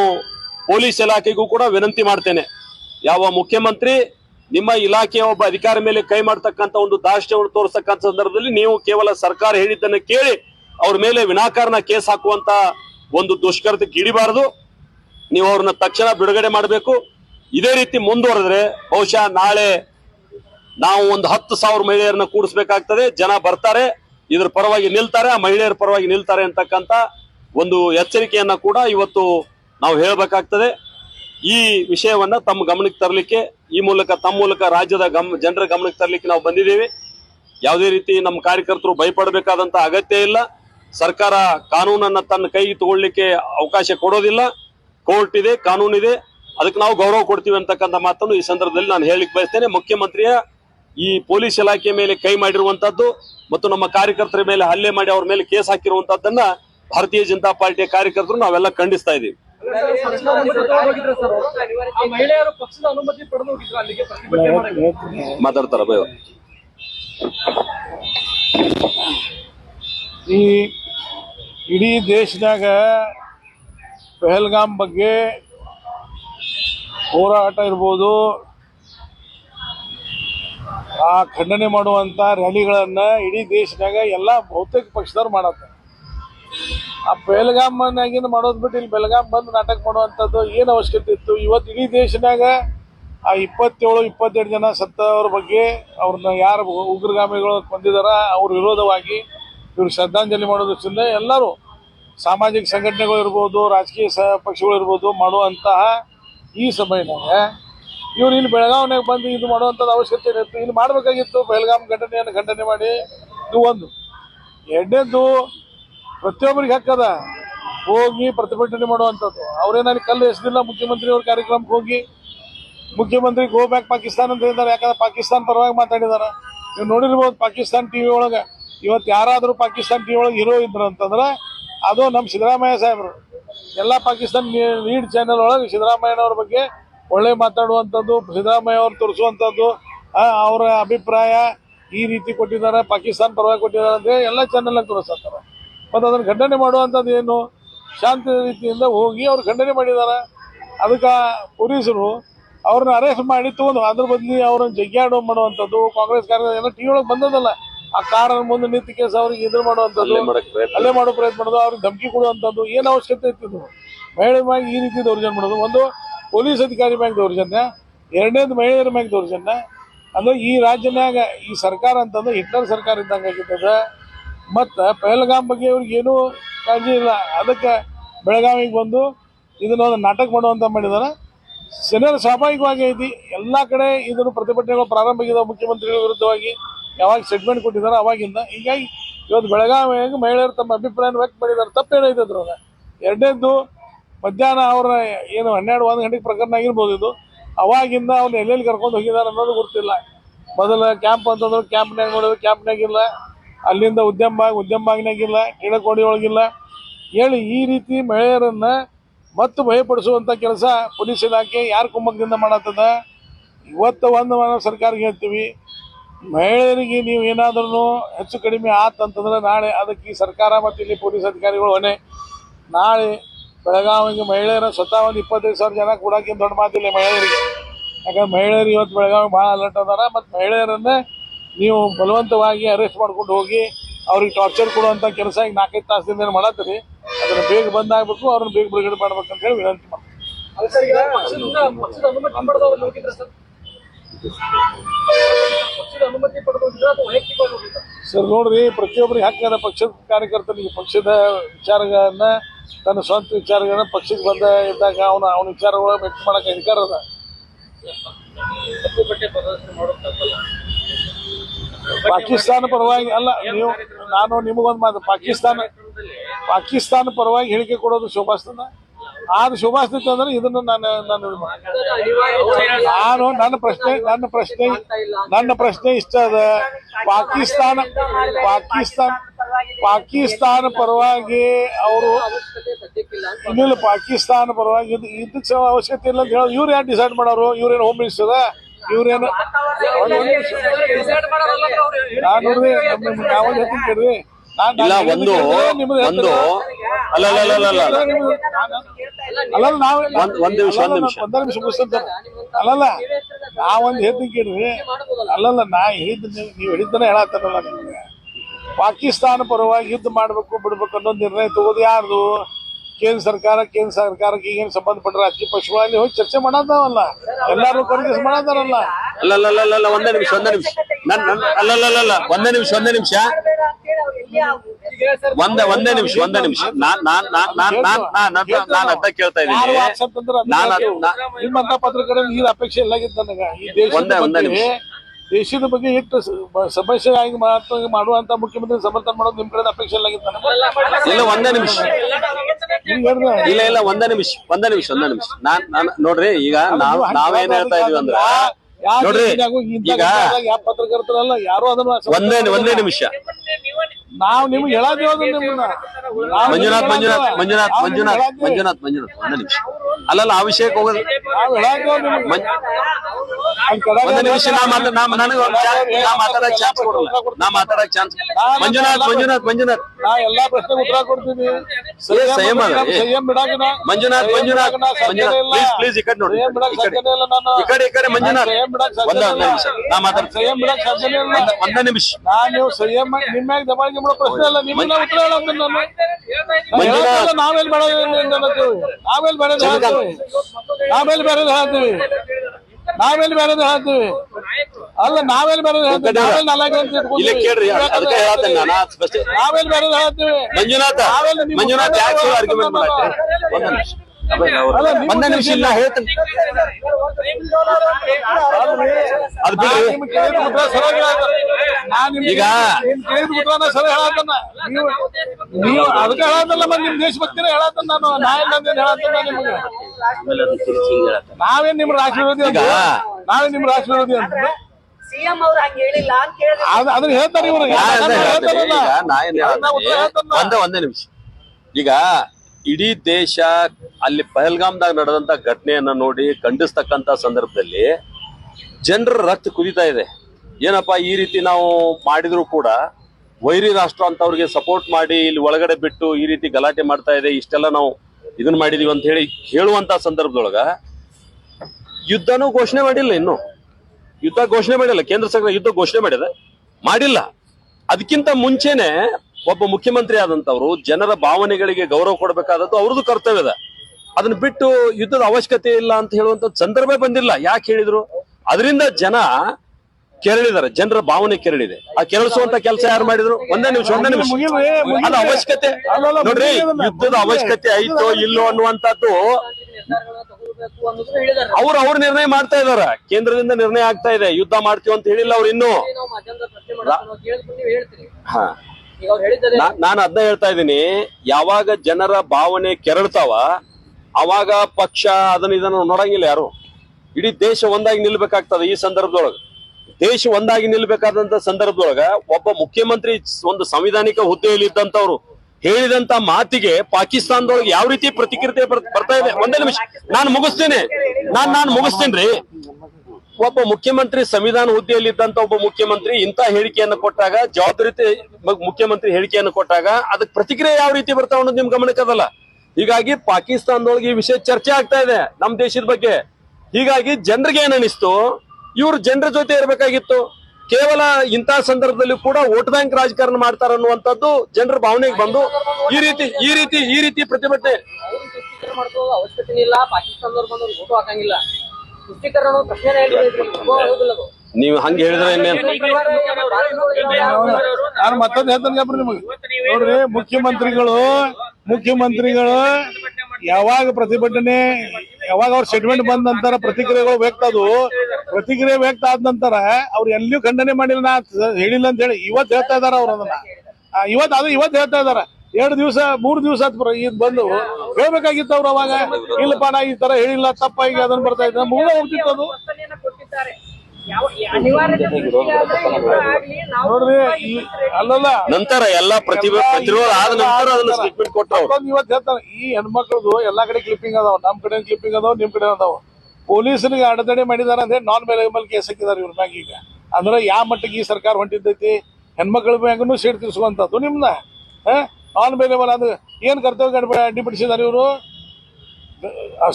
C: ಪೊಲೀಸ್ ಇಲಾಖೆಗೂ ಕೂಡ ವಿನಂತಿ ಮಾಡ್ತೇನೆ. ಯಾವ ಮುಖ್ಯಮಂತ್ರಿ ನಿಮ್ಮ ಇಲಾಖೆಯ ಒಬ್ಬ ಅಧಿಕಾರಿ ಮೇಲೆ ಕೈ ಮಾಡ್ತಕ್ಕಂಥ ಒಂದು ದಾಷ್ಟ್ಯವನ್ನು ತೋರಿಸ್ತಕ್ಕಂಥ ಸಂದರ್ಭದಲ್ಲಿ ನೀವು ಕೇವಲ ಸರ್ಕಾರ ಹೇಳಿದ್ದನ್ನು ಕೇಳಿ ಅವ್ರ ಮೇಲೆ ವಿನಾಕಾರಣ ಕೇಸ್ ಹಾಕುವಂತ ಒಂದು ದುಷ್ಕರ್ತಿ ಇಳಿಬಾರದು ನೀವು ಅವ್ರನ್ನ ತಕ್ಷಣ ಬಿಡುಗಡೆ ಮಾಡಬೇಕು. ಇದೇ ರೀತಿ ಮುಂದುವರೆದ್ರೆ ಬಹುಶಃ ನಾಳೆ ನಾವು ಒಂದು ಹತ್ತು ಸಾವಿರ ಮಹಿಳೆಯರನ್ನ ಕೂಡಿಸ್ಬೇಕಾಗ್ತದೆ. ಜನ ಬರ್ತಾರೆ, ಇದ್ರ ಪರವಾಗಿ ನಿಲ್ತಾರೆ, ಆ ಮಹಿಳೆಯರ ಪರವಾಗಿ ನಿಲ್ತಾರೆ ಅಂತಕ್ಕಂತ ಒಂದು ಎಚ್ಚರಿಕೆಯನ್ನ ಕೂಡ ಇವತ್ತು ನಾವು ಹೇಳಬೇಕಾಗ್ತದೆ. ಈ ವಿಷಯವನ್ನ ತಮ್ಮ ಗಮನಕ್ಕೆ ತರಲಿಕ್ಕೆ, ಈ ಮೂಲಕ ತಮ್ಮ ಮೂಲಕ ರಾಜ್ಯದ ಗಮ, ಜನರ ಗಮನಕ್ಕೆ ತರಲಿಕ್ಕೆ ನಾವು ಬಂದಿದ್ದೀವಿ. ಯಾವುದೇ ರೀತಿ ನಮ್ಮ ಕಾರ್ಯಕರ್ತರು ಭಯಪಡಬೇಕಾದಂತ ಅಗತ್ಯ ಇಲ್ಲ. ಸರ್ಕಾರ ಕಾನೂನನ್ನ ತನ್ನ ಕೈಗೆ ತಗೊಳ್ಳಿಕ್ಕೆ ಅವಕಾಶ ಕೊಡೋದಿಲ್ಲ. ಕೋರ್ಟ್ ಇದೆ ಕಾನೂನಿದೆ ಅದಕ್ಕೆ ನಾವು ಗೌರವ ಕೊಡ್ತೀವಿ ಅಂತಕ್ಕಂಥ ಮಾತನ್ನು ಈ ಸಂದರ್ಭದಲ್ಲಿ ನಾನು ಹೇಳಿಕ್ ಬಯಸ್ತೇನೆ. ಮುಖ್ಯಮಂತ್ರಿಯ ಈ ಪೊಲೀಸ್ ಇಲಾಖೆ ಮೇಲೆ ಕೈ ಮಾಡಿರುವಂತದ್ದು ಮತ್ತು ನಮ್ಮ ಕಾರ್ಯಕರ್ತರ ಮೇಲೆ ಹಲ್ಲೆ ಮಾಡಿ ಅವ್ರ ಮೇಲೆ ಕೇಸ್ ಹಾಕಿರುವಂತದ್ದನ್ನ ಭಾರತೀಯ ಜನತಾ ಪಾರ್ಟಿಯ ಕಾರ್ಯಕರ್ತರು ನಾವೆಲ್ಲ ಖಂಡಿಸ್ತಾ ಇದೀವಿ ಮಾತಾಡ್ತಾರ
A: ಈ ಇಡೀ ದೇಶದಾಗ ಪೆಹಲ್ಗಾಮ್ ಬಗ್ಗೆ ಹೋರಾಟ ಇರ್ಬೋದು. ಆ ಖಂಡನೆ ಮಾಡುವಂತ ರ್ಯಾಲಿಗಳನ್ನ ಇಡೀ ದೇಶದಾಗ ಎಲ್ಲ ಬಹುತೇಕ ಪಕ್ಷದವ್ರು ಮಾಡತ್ತ. ಆ ಪಹಲ್ಗಾಮ್ನಾಗಿಂದ ಮಾಡೋದ್ ಬಿಟ್ಟು ಇಲ್ಲಿ ಬೆಲ್ಗಾಮ್ ಬಂದು ನಾಟಕ ಮಾಡುವಂಥದ್ದು ಏನು ಅವಶ್ಯಕತೆ ಇತ್ತು? ಇವತ್ತು ಇಡೀ ದೇಶದಾಗ ಆ ಇಪ್ಪತ್ತೇಳು, ಇಪ್ಪತ್ತೆರಡು ಜನ ಸತ್ತವ್ರ ಬಗ್ಗೆ ಅವ್ರನ್ನ ಯಾರು ಉಗ್ರಗಾಮಿಗಳು ಬಂದಿದಾರ, ಅವ್ರ ವಿರೋಧವಾಗಿ ಇವ್ರು ಶ್ರದ್ಧಾಂಜಲಿ ಮಾಡೋ ದೃಷ್ಟಿಯಿಂದ ಎಲ್ಲರೂ ಸಾಮಾಜಿಕ ಸಂಘಟನೆಗಳು ಇರ್ಬೋದು, ರಾಜಕೀಯ ಸ, ಪಕ್ಷಗಳು ಇರ್ಬೋದು ಮಾಡುವಂತಹ ಈ ಸಮಯದಾಗ ಇವ್ರು ಇಲ್ಲಿ ಬೆಳಗಾವಿನಾಗ ಬಂದು ಇದು ಮಾಡುವಂಥದ್ದು ಅವಶ್ಯಕತೆ ಇರುತ್ತೆ. ಇಲ್ಲಿ ಮಾಡಬೇಕಾಗಿತ್ತು ಬೆಳಗಾಂ ಘಟನೆಯನ್ನು ಖಂಡನೆ ಮಾಡಿ. ಇದು ಒಂದು. ಎರಡನೇದು ಪ್ರತಿಯೊಬ್ಬರಿಗೆ ಹಕ್ಕದ ಹೋಗಿ ಪ್ರತಿಭಟನೆ ಮಾಡುವಂಥದ್ದು. ಅವ್ರೇನಲ್ಲಿ ಕಲ್ಲು ಎಸ್ದಿಲ್ಲ ಮುಖ್ಯಮಂತ್ರಿ ಅವ್ರ ಕಾರ್ಯಕ್ರಮಕ್ಕೆ ಹೋಗಿ ಮುಖ್ಯಮಂತ್ರಿ ಗೋ ಬ್ಯಾಕ್ ಪಾಕಿಸ್ತಾನ ಅಂತ ಹೇಳಿದ್ದಾರೆ. ಯಾಕಂದ್ರೆ ಪಾಕಿಸ್ತಾನ ಪರವಾಗಿ ಮಾತಾಡಿದಾರ ನೀವು ನೋಡಿರ್ಬೋದು ಪಾಕಿಸ್ತಾನ ಟಿವಿ ಒಳಗೆ ಇವತ್ತು ಯಾರಾದರೂ ಪಾಕಿಸ್ತಾನ ಟಿವಿ ಒಳಗೆ ಹೀರೋ ಇದ್ರು ಅಂತಂದ್ರೆ ಅದು ನಮ್ಮ ಸಿದ್ದರಾಮಯ್ಯ ಸಾಹೇಬರು. ಎಲ್ಲ ಪಾಕಿಸ್ತಾನ ಲೀಡ್ ಚಾನೆಲ್ ಒಳಗೆ ಸಿದ್ದರಾಮಯ್ಯನವ್ರ ಬಗ್ಗೆ ಒಳ್ಳೆ ಮಾತಾಡುವಂಥದ್ದು, ಸಿದ್ದರಾಮಯ್ಯ ಅವ್ರು ತೋರಿಸುವಂಥದ್ದು ಅವರ ಅಭಿಪ್ರಾಯ ಈ ರೀತಿ ಕೊಟ್ಟಿದ್ದಾರೆ, ಪಾಕಿಸ್ತಾನ ಪರವಾಗಿ ಕೊಟ್ಟಿದ್ದಾರೆ ಹೇಳಿ ಎಲ್ಲ ಚಾನೆಲ್ನಾಗ ತೋರಿಸ್ತಾರೆ ಮತ್ತು ಅದನ್ನು ಖಂಡನೆ ಮಾಡುವಂಥದ್ದು ಏನು? ಶಾಂತ ರೀತಿಯಿಂದ ಹೋಗಿ ಅವ್ರು ಖಂಡನೆ ಮಾಡಿದ್ದಾರೆ. ಅದಕ್ಕೆ ಪೊಲೀಸರು ಅವ್ರನ್ನ ಅರೆಸ್ಟ್ ಮಾಡಿ ತಗೊಂಡು, ಅದ್ರ ಬದಲಿ ಅವ್ರನ್ನ ಜಗ್ಗಾಡೋ ಮಾಡುವಂಥದ್ದು, ಕಾಂಗ್ರೆಸ್ ಕಾರ್ಯ ಎಲ್ಲ ಟಿ ಒಳಗೆ ಬಂದದಲ್ಲ ಆ ಕಾರ್ ಮುಂದೆ ನಿಂತು ಕೇಸ್ ಅವ್ರಿಗೆ ಎದುರು ಮಾಡುವಂಥದ್ದು ಅಲ್ಲೇ ಮಾಡೋ ಪ್ರಯತ್ನ ಮಾಡೋದು ಅವ್ರಿಗೆ ಧಮಕಿ ಕೊಡುವಂಥದ್ದು ಏನು ಅವಶ್ಯಕತೆ ಇತ್ತು ಮಹಿಳೆ ಮ್ಯಾಗ ಈ ರೀತಿ ದೌರ್ಜನ್ಯ ಮಾಡೋದು. ಒಂದು ಪೊಲೀಸ್ ಅಧಿಕಾರಿ ಮ್ಯಾಗ ದೌರ್ಜನ್ಯ ಎರಡನೇದು ಮಹಿಳೆಯರ ಮ್ಯಾಗ ದೌರ್ಜನ್ಯ. ಅಂದ್ರೆ ಈ ರಾಜ್ಯನಾಗ ಈ ಸರ್ಕಾರ ಅಂತಂದ್ರೆ ಹಿಟ್ಲರ್ ಸರ್ಕಾರ ಇದ್ದಂಗೆ ಆಗಿರ್ತದ. ಮತ್ತು ಪಹಲ್ಗಾಮ್ ಬಗ್ಗೆ ಅವ್ರಿಗೆ ಏನೂ ಕಾಳಜಿ ಇಲ್ಲ. ಅದಕ್ಕೆ ಬೆಳಗಾವಿಗೆ ಬಂದು ಇದನ್ನ ಒಂದು ನಾಟಕ ಮಾಡುವಂತ ಮಾಡಿದಾರೆ. ಜನರ ಸ್ವಾಭಾವಿಕವಾಗಿ ಐತಿ. ಎಲ್ಲ ಕಡೆ ಇದನ್ನು ಪ್ರತಿಭಟನೆಗಳು ಪ್ರಾರಂಭ ಆಗಿದಾವೆ ಮುಖ್ಯಮಂತ್ರಿಗಳ ವಿರುದ್ಧವಾಗಿ. ಯಾವಾಗ ಸೆಗ್ಮೆಂಟ್ ಕೊಟ್ಟಿದ್ದಾರೆ ಅವಾಗಿಂದ. ಹೀಗಾಗಿ ಇವತ್ತು ಬೆಳಗಾವಿ ಮಹಿಳೆಯರು ತಮ್ಮ ಅಭಿಪ್ರಾಯನ ವ್ಯಕ್ತ ಮಾಡಿದ್ದಾರೆ. ತಪ್ಪೇನೈತೆ ಅದ್ರಾಗ ಎರಡನೇದ್ದು, ಮಧ್ಯಾಹ್ನ ಅವರ ಏನು ಹನ್ನೆರಡು ಒಂದು ಗಂಟೆಗೆ ಪ್ರಕರಣ ಆಗಿರ್ಬೋದು ಇದು. ಅವಾಗಿಂದ ಅವ್ನು ಎಲ್ಲೆಲ್ಲಿ ಕರ್ಕೊಂಡು ಹೋಗಿದ್ದಾರೆ ಅನ್ನೋದು ಗೊತ್ತಿಲ್ಲ. ಮೊದಲು ಕ್ಯಾಂಪ್ ಅಂತಂದ್ರೆ ಕ್ಯಾಂಪ್ನಾಗ ನೋಡೋದು ಕ್ಯಾಂಪ್ನಾಗಿಲ್ಲ ಅಲ್ಲಿಂದ ಉದ್ಯಮ ಬಾಗ್ ಉದ್ಯಮ ಬಾಗ್ನಾಗಿಲ್ಲ ಟಿಳಕೋಡಿ ಒಳಗಿಲ್ಲ ಹೇಳಿ ಈ ರೀತಿ ಮಹಿಳೆಯರನ್ನು ಮತ್ತು ಭಯಪಡಿಸುವಂಥ ಕೆಲಸ ಪೊಲೀಸ್ ಇಲಾಖೆ ಯಾರು ಕುಮ್ಮಕದಿಂದ ಮಾಡತ್ತದ? ಇವತ್ತು ಒಂದು ಸರ್ಕಾರಕ್ಕೆ ಹೇಳ್ತೀವಿ. ಮಹಿಳೆಯರಿಗೆ ನೀವು ಏನಾದ್ರೂ ಹೆಚ್ಚು ಕಡಿಮೆ ಆತಂತಂದ್ರೆ ನಾಳೆ ಅದಕ್ಕೆ ಸರ್ಕಾರ ಮತ್ತು ಇಲ್ಲಿ ಪೊಲೀಸ್ ಅಧಿಕಾರಿಗಳು ಹೊಣೆ. ನಾಳೆ ಬೆಳಗಾವಿಗೆ ಮಹಿಳೆಯರ ಸ್ವತಃ ಒಂದು ಇಪ್ಪತ್ತೈದು ಸಾವಿರ ಜನ ಕೊಡೋಕ್ಕಿಂತ ದೊಡ್ಡ ಮಾತಿಲ್ಲ ಮಹಿಳೆಯರಿಗೆ. ಯಾಕಂದ್ರೆ ಮಹಿಳೆಯರು ಇವತ್ತು ಬೆಳಗಾವಿ ಭಾಳ ಅಲರ್ಟ್ ಅದಾರ. ಮತ್ತು ಮಹಿಳೆಯರನ್ನೇ ನೀವು ಬಲವಂತವಾಗಿ ಅರೆಸ್ಟ್ ಮಾಡ್ಕೊಂಡು ಹೋಗಿ ಅವ್ರಿಗೆ ಟಾರ್ಚರ್ ಕೊಡುವಂಥ ಕೆಲಸ ಈಗ ನಾಲ್ಕೈದು ತಾಸದಿಂದ ಮಾಡತ್ತೀರಿ? ಅದನ್ನು ಬೇಗ ಬಂದಾಗಬೇಕು, ಅವ್ರನ್ನ ಬೇಗ ಬಿಡುಗಡೆ ಮಾಡ್ಬೇಕಂತ ಹೇಳಿ ವಿನಂತಿ ಮಾಡ್ತೀನಿ.
D: ಸರ್ ಪಕ್ಷದ ಅನುಮತಿ ಪಡೆದು ಸರ್
A: ನೋಡ್ರಿ ಪ್ರತಿಯೊಬ್ಬರಿಗೆ ಹಾಕಿದ ಪಕ್ಷದ ಕಾರ್ಯಕರ್ತನಿಗೆ ಪಕ್ಷದ ವಿಚಾರಗಳನ್ನ ತನ್ನ ಸ್ವಂತ ವಿಚಾರಗಳನ್ನ ಪಕ್ಷಕ್ಕೆ ಬಂದ ಇದ್ದಾಗ ಅವನ ಅವನ ವಿಚಾರಗಳ ವ್ಯಕ್ತ ಮಾಡಕ್ಕೆ ಅಧಿಕಾರ ಅದ. ಪಾಕಿಸ್ತಾನ ಪರವಾಗಿ ಅಲ್ಲ ನೀವು ನಾನು ನಿಮಗೊಂದು ಮಾತು ಪಾಕಿಸ್ತಾನ ಪಾಕಿಸ್ತಾನ ಪರವಾಗಿ ಹೇಳಿಕೆ ಕೊಡೋದು ಶೋಭಾಸ್ತನ ಆದ್ರೆ ಶೋಭಾಸ್ತಿತ್ತು ಅಂದ್ರೆ ಇದನ್ನು ನಾನು ನಾನು ನಾನು ನನ್ನ ಪ್ರಶ್ನೆ ನನ್ನ ಪ್ರಶ್ನೆ ನನ್ನ ಪ್ರಶ್ನೆ ಇಷ್ಟ ಅದ. ಪಾಕಿಸ್ತಾನ ಪಾಕಿಸ್ತಾನ ಪಾಕಿಸ್ತಾನ ಪರವಾಗಿ ಅವರು ಇನ್ನಿಲ್ಲ ಪಾಕಿಸ್ತಾನ ಪರವಾಗಿ ಇದು ಇದಕ್ಕೆ ಅವಶ್ಯಕತೆ ಇಲ್ಲ ಅಂತ ಹೇಳಿ ಇವ್ರು ಯಾರು ಡಿಸೈಡ್ ಮಾಡೋರು? ಇವ್ರೇನು ಹೋಮ್ ಮಿನಿಸ್ಟರ್ ಇವ್ರೇನು ನಾನು ನಾವೊಂದು ಹೇಳ್ತೀನಿ ಕೇಳ್ರಿ.
C: ಇಲ್ಲ ಒಂದು ಒಂದು. ಅಲ್ಲ ಅಲ್ಲ ಅಲ್ಲ ಅಲ್ಲ
A: ನಾವು
C: ಒಂದ್- ಒಂದ್ ನಿಮಿಷ, ಒಂದ್ ನಿಮಿಷ.
A: ಒಂದ್ ನಿಮಿಷ ಅಲ್ಲಲ್ಲ ನಾವೊಂದು ಹೇಳ್ತೀನಿ ಕೇಳ್ರಿ. ಅಲ್ಲಲ್ಲ ನಾ ಹೇಳಿದ್ ನೀವು- ನೀವು ಹೇಳಿದ್ದನ್ನ ಹೇಳತ್ತಾರಲ್ಲ ನಿಮ್ಗೆ. ಪಾಕಿಸ್ತಾನ ಪರವಾಗಿ ಯುದ್ಧ ಮಾಡ್ಬೇಕು ಬಿಡ್ಬೇಕು ಅನ್ನೋ ನಿರ್ಣಯ ತಗೋದು ಯಾರ್ದು? ಕೇಂದ್ರ ಸರ್ಕಾರ ಕೇಂದ್ರ ಸರ್ಕಾರಕ್ಕೆ ಈಗೇನು ಸಂಬಂಧಪಟ್ಟ ರಾಜಕೀಯ ಪಕ್ಷಗಳಲ್ಲಿ ಹೋಗಿ ಚರ್ಚೆ ಮಾಡತ್ತಾವಲ್ಲ ಎಲ್ಲಾರು ಕರೆದಿಸ್ ಮಾಡತಾರಲ್ಲ
C: ಅಲ್ಲ ಅಲ್ಲ ಅಲ್ಲ ಅಲ್ಲ ಒಂದೇ ನಿಮಿಷ ಒಂದೇ ನಿಮಿಷ. ನನ್ ನನ್ ಅಲ್ಲ ಅಲ್ಲ ಅಲ್ಲ ಅಲ್ಲ ಒಂದೇ ನಿಮಿಷ ಒಂದೇ ನಿಮಿಷ. ಒಂದೇ ಒಂದೇ ನಿಮಿಷ ಒಂದೇ ನಿಮಿಷ. ನಾನ್ ನಾನ್ ನಾನ್ ನಾನ್ ನಾನ್ ನಾನ್ ನಾನ್ ಕೇಳ್ತಾ ಇದ್ದೀನಿ. ನಾನು
A: ನಿಮ್ಮಂತ ಪತ್ರಕರ್ತರ ಈ ಅಪೇಕ್ಷೆ ದೇಶದ
C: ಒಂದೇ- ಒಂದೇ
A: ಬಗ್ಗೆ
C: ನಿಮಿಷ.
A: ದೇಶದ ಬಗ್ಗೆ ಇಟ್ಟು ಸಮಸ್ಯೆ ಆಗಿ ಮಾತು ಮಾಡುವಂತ ಮುಖ್ಯಮಂತ್ರಿ ಸಮರ್ಥನೆ ಮಾಡೋದು ನಿಮ್ ಕಡೆ ಅಪೇಕ್ಷೆ ಇಲ್ಲ
C: ಇಲ್ಲ ಒಂದೇ ನಿಮಿಷ.
D: ಎಲ್ಲ
C: ಇಲ್ಲ ಇಲ್ಲ ಒಂದೇ ನಿಮಿಷ ಒಂದೇ ನಿಮಿಷ ಒಂದೇ ನಿಮಿಷ. ನಾನ್ ನೋಡ್ರಿ ಈಗ ನಾವ್ ನಾವೇನ್ ಹೇಳ್ತಾ ಇದೀವಿ ಅಂದ್ರ ನೋಡ್ರಿ, ಈಗ-
A: ಪತ್ರಕರ್ತರಲ್ಲ ಯಾರು ಅದನ್ನ
C: ಒಂದೇ ಒಂದೇ ನಿಮಿಷ.
A: ನಾವ್ ನಿಮ್ಗೆ ಹೇಳೋದು ನಿಮ್ಮನ್ನ
C: ಮಂಜುನಾಥ್ ಮಂಜುನಾಥ್. ಮಂಜುನಾಥ್ ಮಂಜುನಾಥ್ ಮಂಜುನಾಥ್ ಮಂಜುನಾಥ್ ಒಂದೇ ನಿಮಿಷ ಅಲ್ಲಲ್ಲ ಆ ವಿಷಯಕ್ಕೆ ಹೋಗೋದು
A: ನಾವ್ ನಿಮ್ಗೆ.
C: ಒಂದೇ ನಿಮಿಷ ನಾ ಮಾತ ನಾ ನನಗೆ ಚಾನ್ಸ್ ನಾ ಮಾತಾಡಕ್ ಚಾನ್ಸ್ ಕೊಡಲ್ಲ. ನಾ ಮಾತಾಡಕ್ ಚಾನ್ಸ್ ಮಂಜುನಾಥ್ ಮಂಜುನಾಥ್ ಮಂಜುನಾಥ್.
A: ನಾ ಎಲ್ಲಾ ಪ್ರಶ್ನೆಗೆ ಉತ್ತರ ಕೊಡ್ತೀನಿ
C: ಸರಿ ಸಂಯಮ
A: ಬಿಡಾಕ
C: ಮಂಜುನಾಥ್ ಮಂಜುನಾಥ್ ಮಂಜುನಾಥ್
A: ಇಲ್ಲ.
C: ಪ್ಲೀಸ್ ಪ್ಲೀಸ್ ಈ ಕಡೆ ನೋಡಿ ಈ ಕಡೆ.
A: ಇಲ್ಲ ನಾನು.
C: ಈ ಕಡೆ ಈ ಕಡೆ ಮಂಜುನಾಥ್. ಒಂದ್. ನಿಮಿಷ ನಾ ಮಾತಾಡ
A: ಸಂಯಮ ಬಿಡಾಕ ಸಾಧ್ಯನೇ ಇಲ್ಲ.
C: ಒಂದ್- ನಿಮಿಷ.
A: ನಾ ನೀವು ಸಂಯಮ ನಿಮ್ಮ ದಬಾಳಿಕೆ ಮಾಡೋ ಪ್ರಶ್ನೆ ಅಲ್ಲ ನಿಮ್ಮನ್ನ ಉತ್ತರ ಹೇಳೋದು ನಾನು.
C: ಮಂಜುನಾಥ್.
A: ನಾವೆಲ್ಲಿ ಬೇಡ ನಾವೆಲ್ಲಿ ಬೇರೆ ಹೇಳ್ತೀವಿ. ನಾವೆಲ್ಲಿ ಬೇರೆ ಹೇಳ್ತೀವಿ. ನಾವೆಲ್ಲಿ ಬೇರೆ ಹೇಳ್ತೀವಿ. ಅಲ್ಲ ನಾವೆಲ್ಲಿ ಬೇರೆ ಹೇಳ್ತೀವಿ. ನಾವೆಲ್ಲಿ ನಾಲ್ಕು ಅಂತ ಇಟ್ಕೊತೀವಿ.
C: ಇಲ್ಲ ಕೇಳ್ರಿ ಅದಕ್ಕೆ ಹೇಳತ್ತೇನೆ ನಾನು. ಸ್ಪಷ್ಟ
A: ನಾವೆಲ್ಲಿ ಬೇರೆ ಹೇಳ್ತೀವಿ.
C: ಮಂಜುನಾಥ. ಮಂಜುನಾಥ ಯಾಕೆ ಆರ್ಗ್ಯುಮೆಂಟ್ ಒಂದೇ ನಿಮಿಷ ಇಲ್ಲ ಹೇಳ್ತೀನಿ. ಅದ್ ಬಿಡ್ರಿ. ಈಗ-
A: ನೀವು ಅದಕ್ಕೆ ಹೇಳತ್ತಲ್ಲ ಮತ್ತೆ ನಿಮ್ ದೇಶಭಕ್ತಿನ ಹೇಳತ್ತ ನಾನು. ನಾ ಇಲ್ಲ ನಿಮ್ಗೆ? ನಾವೇನ್ ನಿಮ್ ರಾಷ್ಟ್ರ ವಿರೋಧಿ ಅಂತ? ನಾವೇನ್ ನಿಮ್ ರಾಷ್ಟ್ರ ವಿರೋಧಿ ಅಂತ?
E: ಸಿಎಂ ಅವ್ರು ಹಂಗ ಹೇಳಿಲ್ಲ ಅಂತ
A: ಹೇಳ್ತಾರೆ ಇವ್ರು.
C: ಒಂದೇ ನಿಮಿಷ. ಈಗ ಇಡೀ ದೇಶ ಅಲ್ಲಿ ಪಹಲ್ಗಾಮ್ದಾಗ ನಡೆದಂತ ಘಟನೆಯನ್ನ ನೋಡಿ ಖಂಡಿಸ್ತಕ್ಕಂತ ಸಂದರ್ಭದಲ್ಲಿ ಜನರ ರಕ್ತ ಕುದಿತಾ ಇದೆ. ಏನಪ್ಪಾ ಈ ರೀತಿ ನಾವು ಮಾಡಿದ್ರು ಕೂಡ ವೈರಿ ರಾಷ್ಟ್ರ ಅಂತವ್ರಿಗೆ ಸಪೋರ್ಟ್ ಮಾಡಿ ಇಲ್ಲಿ ಒಳಗಡೆ ಬಿಟ್ಟು ಈ ರೀತಿ ಗಲಾಟೆ ಮಾಡ್ತಾ ಇದೆ, ಇಷ್ಟೆಲ್ಲ ನಾವು ಇದನ್ನ ಮಾಡಿದೀವಿ ಅಂತ ಹೇಳಿ ಹೇಳುವಂತ ಸಂದರ್ಭದೊಳಗ ಯುದ್ಧನೂ ಘೋಷಣೆ ಮಾಡಿಲ್ಲ ಇನ್ನು. ಯುದ್ಧ ಘೋಷಣೆ ಮಾಡಿಲ್ಲ, ಕೇಂದ್ರ ಸರ್ಕಾರ ಯುದ್ಧ ಘೋಷಣೆ ಮಾಡಿದೆ. ಮಾಡಿಲ್ಲ. ಅದಕ್ಕಿಂತ ಮುಂಚೆನೆ ಒಬ್ಬ ಮುಖ್ಯಮಂತ್ರಿ ಆದಂತವ್ರು ಜನರ ಭಾವನೆಗಳಿಗೆ ಗೌರವ ಕೊಡಬೇಕಾದದ್ದು ಅವ್ರದ್ದು ಕರ್ತವ್ಯ ಇದೆ ಅದನ್ನ ಬಿಟ್ಟು ಯುದ್ಧದ ಅವಶ್ಯಕತೆ ಇಲ್ಲ ಅಂತ ಹೇಳುವಂತ ಸಂದರ್ಭ ಬಂದಿಲ್ಲ. ಯಾಕೆ ಹೇಳಿದ್ರು? ಅದರಿಂದ ಜನ ಕೆರಳಿದಾರೆ ಜನರ ಭಾವನೆ ಕೆರಳಿದೆ. ಆ ಕೆರಳಿಸುವಂತ ಕೆಲಸ ಯಾರು ಮಾಡಿದ್ರು? ಒಂದೇ ನಿಮಿಷ ಒಂದೇ ನಿಮಿಷ. ಅಲ್ಲ ಅವಶ್ಯಕತೆ. ನೋಡ್ರಿ ಯುದ್ಧದ ಅವಶ್ಯಕತೆ ಐತೋ ಇಲ್ಲೋ ಅನ್ನುವಂಥದ್ದು ಅವ್ರು ಅವ್ರ ನಿರ್ಣಯ ಮಾಡ್ತಾ ಇದಾರ. ಕೇಂದ್ರದಿಂದ ನಿರ್ಣಯ ಆಗ್ತಾ ಇದೆ. ಯುದ್ಧ ಮಾಡ್ತೀವಿ ಅಂತ ಹೇಳಿಲ್ಲ ಅವ್ರು ಇನ್ನು. ಹಾ. ನಾನು ಅದ್ನ ಹೇಳ್ತಾ ಇದ್ದೀನಿ. ಯಾವಾಗ ಜನರ ಭಾವನೆ ಕೆರಳ್ತಾವ, ಅವಾಗ ಪಕ್ಷ ಅದನ್ನ ಇದನ್ನ ನೋಡಂಗಿಲ್ಲ ಯಾರು. ಇಡೀ ದೇಶ ಒಂದಾಗಿ ನಿಲ್ಬೇಕಾಗ್ತದೆ ಈ ಸಂದರ್ಭದೊಳಗ. ದೇಶ ಒಂದಾಗಿ ನಿಲ್ಬೇಕಾದಂತ ಸಂದರ್ಭದೊಳಗ ಒಬ್ಬ ಮುಖ್ಯಮಂತ್ರಿ ಒಂದು ಸಂವಿಧಾನಿಕ ಹುದ್ದೆಯಲ್ಲಿ ಇದ್ದಂತವ್ರು ಹೇಳಿದಂತ ಮಾತಿಗೆ ಪಾಕಿಸ್ತಾನದೊಳಗೆ ಯಾವ ರೀತಿ ಪ್ರತಿಕ್ರಿಯೆ ಬರ್- ಬರ್ತಾ ಇದೆ? ಒಂದೇ ನಿಮಿಷ. ನಾನು ಮುಗಿಸ್ತೇನೆ. ನಾನ್ ನಾನು ಮುಗಿಸ್ತೇನ್ರಿ ಒಬ್ಬ ಮುಖ್ಯಮಂತ್ರಿ ಸಂವಿಧಾನ ಹುದ್ದೆಯಲ್ಲಿ ಇದ್ದಂತ ಒಬ್ಬ ಮುಖ್ಯಮಂತ್ರಿ ಇಂತ ಹೇಳಿಕೆಯನ್ನು ಕೊಟ್ಟಾಗ ಜವಾಬ್ದಾರಿ ಮುಖ್ಯಮಂತ್ರಿ ಹೇಳಿಕೆಯನ್ನು ಕೊಟ್ಟಾಗ ಅದಕ್ಕೆ ಪ್ರತಿಕ್ರಿಯೆ ಯಾವ ರೀತಿ ಬರ್ತಾವ ಅನ್ನೋದು ನಿಮ್ ಗಮನಕ್ಕದಲ್ಲ. ಹೀಗಾಗಿ ಪಾಕಿಸ್ತಾನದೊಳಗೆ ಈ ವಿಷಯ ಚರ್ಚೆ ಆಗ್ತಾ ಇದೆ ನಮ್ ದೇಶದ ಬಗ್ಗೆ. ಹೀಗಾಗಿ ಜನರಿಗೆ ಏನ್ ಅನಿಸ್ತು ಇವ್ರು ಜನರ ಜೊತೆ ಇರಬೇಕಾಗಿತ್ತು. ಕೇವಲ ಇಂತಹ ಸಂದರ್ಭದಲ್ಲಿ ಕೂಡ ವೋಟ್ ಬ್ಯಾಂಕ್ ರಾಜಕಾರಣ ಮಾಡ್ತಾರ ಅನ್ನುವಂಥದ್ದು ಜನರ ಭಾವನೆಗೆ ಬಂದು ಈ ರೀತಿ ಈ ರೀತಿ ಈ ರೀತಿ ಪ್ರತಿಭಟನೆ.
E: ಪ್ರಶ್ನೆ ಹೇಳಿದ್ರಿ
C: ನೀವು ಹಂಗೆ ಹೇಳಿದ್ರೆ ಇನ್ನೇನ್?
A: ನಾನು ಮತ್ತೊಂದು ಹೇಳ್ತೇನೆ ನಿಮಗೆ. ನೋಡ್ರಿ ಮುಖ್ಯಮಂತ್ರಿಗಳು ಮುಖ್ಯಮಂತ್ರಿಗಳು ಯಾವಾಗ ಪ್ರತಿಭಟನೆ ಯಾವಾಗ ಅವ್ರ ಸ್ಟೇಟ್ಮೆಂಟ್ ಬಂದ ನಂತರ ಪ್ರತಿಕ್ರಿಯೆಗಳು ವ್ಯಕ್ತ ಅದು ಪ್ರತಿಕ್ರಿಯೆ ವ್ಯಕ್ತ ಆದ ನಂತರ ಅವ್ರು ಎಲ್ಲಿಯೂ ಖಂಡನೆ ಮಾಡಿಲ್ಲ. ನಾ ಹೇಳಿಲ್ಲ ಅಂತ ಹೇಳಿ ಇವತ್ತು ಹೇಳ್ತಾ ಇದಾರ ಅವ್ರು ಅದನ್ನ. ಇವತ್ತು ಅದು ಇವತ್ತು ಹೇಳ್ತಾ ಇದಾರ ಎರಡು ದಿವಸ ಮೂರು ದಿವಸ ಇದು ಬಂದು. ಹೇಳ್ಬೇಕಾಗಿತ್ತು ಅವ್ರು ಅವಾಗ. ಇಲ್ಲಪ್ಪ ನಾ ಈ ತರ ಹೇಳಿಲ್ಲ ತಪ್ಪಾಗಿ ಅದನ್ನ ಬರ್ತಾ ಇದ್ದ ಮುಗಿದ ಹೋಗ್ತಿತ್ತು ಅದು. ನೋಡ್ರಿ ಈ ಅಲ್ಲಲ್ಲ.
C: ನಂತರ ಎಲ್ಲಾ ಪ್ರತಿಭೆ ಪ್ರತಿರೋಧ ಆದ ನಂತರ ಅದನ್ನ ಸ್ಟೇಟ್ಮೆಂಟ್ ಕೊಟ್ಟರು
A: ಇವತ್ತು ಹೇಳ್ತಾರೆ ಈ ಹೆಣ್ಮಕ್ಳದು ಎಲ್ಲಾ ಕಡೆ ಕ್ಲಿಪ್ಪಿಂಗ್ ಅದಾವ ನಮ್ ಕಡೆ ಕ್ಲಿಪ್ಪಿಂಗ್ ಅದಾವ ನಿಮ್ ಕಡೆ ಅದಾವ. ಪೊಲೀಸರಿಗೆ ಅಡೆತಡೆ ಮಾಡಿದಾರ ಅಂದ್ರೆ ನಾನ್ ಮ್ಯಾಲೇಬಲ್ ಕೇಸ್ ಹಾಕಿದಾರೆ ಇವ್ರ ಮ್ಯಾಗ ಈಗ. ಅಂದ್ರೆ ಯಾವ ಮಟ್ಟಿಗೆ ಈ ಸರ್ಕಾರ ಹೊಂಟಿದ್ದೈತಿ ಹೆಣ್ಮಕ್ಳ ಮ್ಯಾಗನು ಸೇಡ್ ತಿರ್ಸುವಂತದ್ದು ನಿಮ್ನ ನಾನ್ ಅಂದ್ರೆ ಅದು ಏನ್ ಕರ್ತವ್ಯ ಕಟ್ಬೇಡ ಅಡ್ಡಿಪಡಿಸಿದಾರೆ ಇವರು?